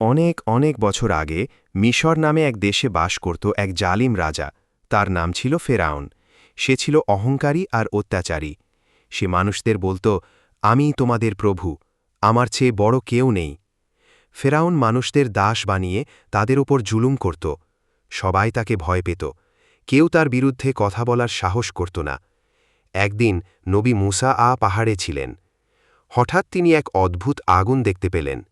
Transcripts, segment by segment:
অনেক অনেক বছর আগে মিশর নামে এক দেশে বাস করত এক জালিম রাজা। তার নাম ছিল ফেরাউন। সে ছিল অহংকারী আর অত্যাচারী। সে মানুষদের বলতো, আমি তোমাদের প্রভু, আমার চেয়ে বড় কেউ নেই। ফেরাউন মানুষদের দাস বানিয়ে তাদের ওপর জুলুম করত। সবাই তাকে ভয় পেত। কেউ তার বিরুদ্ধে কথা বলার সাহস করত না। একদিন নবী মুসা আ পাহাড়ে ছিলেন। হঠাৎ তিনি এক অদ্ভুত আগুন দেখতে পেলেন।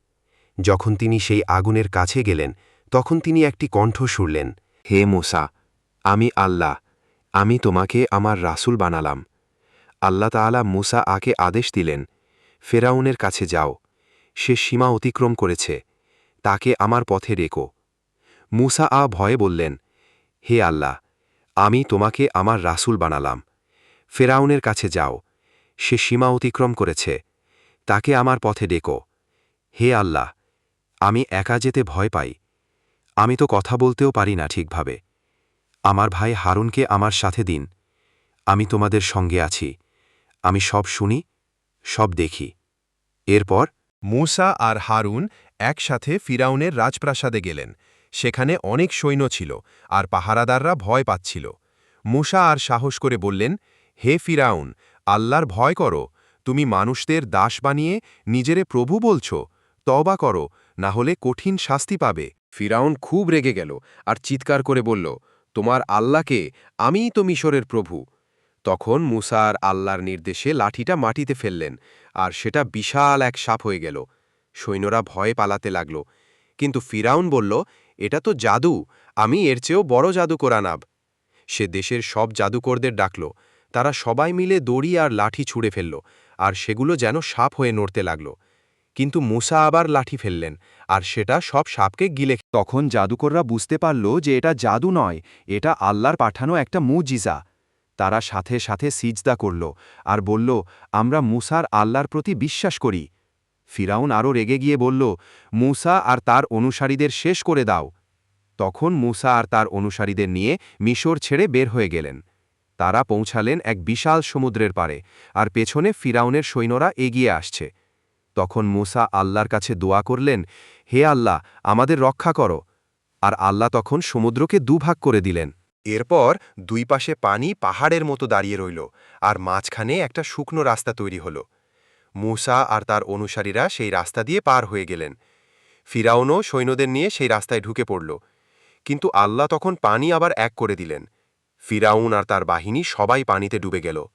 যখন তিনি সেই আগুনের কাছে গেলেন, তখন তিনি একটি কণ্ঠ শুনলেন, হে মুসা, আমি আল্লাহ, আমি তোমাকে আমার রাসূল বানালাম। আল্লাহ তাআলা মুসা আকে আদেশ দিলেন, ফেরাউনের কাছে যাও, সে সীমা অতিক্রম করেছে, তাকে আমার পথে রেখো। মুসা আ ভয়ে বললেন, হে আল্লাহ, আমি তোমাকে আমার রাসূল বানালাম। ফেরাউনের কাছে যাও, সে সীমা অতিক্রম করেছে, তাকে আমার পথে ডেকো। হে আল্লাহ আমি একা যেতে ভয় পাই। আমি তো কথা বলতেও পারি না ঠিকভাবে। আমার ভাই হারুনকে আমার সাথে দিন। আমি তোমাদের সঙ্গে আছি। আমি সব শুনি, সব দেখি। এরপর মূসা আর হারুন একসাথে ফিরাউনের রাজপ্রাসাদে গেলেন। সেখানে অনেক সৈন্য ছিল আর পাহারাদাররা ভয় পাচ্ছিল। মূসা আর সাহস করে বললেন, হে ফিরাউন, আল্লাহর ভয় করো। তুমি মানুষদের দাস বানিয়ে নিজেরে প্রভু বলছ। তবা করো। না হলে কঠিন শাস্তি পাবে। ফিরাউন খুব রেগে গেল আর চিৎকার করে বলল, তোমার আল্লাহকে আমিই তো মিশরের প্রভু। তখন মুসা আর আল্লাহর নির্দেশে লাঠিটা মাটিতে ফেললেন আর সেটা বিশাল এক সাপ হয়ে গেল। সৈন্যরা ভয়ে পালাতে লাগল। কিন্তু ফিরাউন বলল, এটা তো জাদু, আমি এর চেয়েও বড় জাদু করানাব সে দেশের সব জাদুকরদের ডাকল, তারা সবাই মিলে দড়ি আর লাঠি ছুঁড়ে ফেলল আর সেগুলো যেন সাপ হয়ে নড়তে লাগল। কিন্তু মুসা আবার লাঠি ফেললেন, আর সেটা সব সাপকে গিলে তখন জাদুকররা বুঝতে পারল যে এটা জাদু নয়, এটা আল্লাহর পাঠানো একটা মুজিজা। তারা সাথে সাথে সিজদা করল আর বলল, আমরা মুসার আল্লাহর প্রতি বিশ্বাস করি। ফিরাউন আরও রেগে গিয়ে বলল, মুসা আর তার অনুসারীদের শেষ করে দাও। তখন মুসা আর তার অনুসারীদের নিয়ে মিশর ছেড়ে বের হয়ে গেলেন। তারা পৌঁছালেন এক বিশাল সমুদ্রের পারে আর পেছনে ফিরাউনের সৈন্যরা এগিয়ে আসছে। তখন মুসা আল্লাহর কাছে দোয়া করলেন, হে আল্লাহ, আমাদের রক্ষা করো। আর আল্লাহ তখন সমুদ্রকে দুভাগ করে দিলেন। এরপর দুই পাশে পানি পাহাড়ের মতো দাঁড়িয়ে রইল, আর মাঝখানে একটা শুকনো রাস্তা তৈরি হল। মূসা আর তার অনুসারীরা সেই রাস্তা দিয়ে পার হয়ে গেলেন। ফিরাউনও সৈন্যদের নিয়ে সেই রাস্তায় ঢুকে পড়ল। কিন্তু আল্লাহ তখন পানি আবার এক করে দিলেন। ফিরাউন আর তার বাহিনী সবাই পানিতে ডুবে গেল।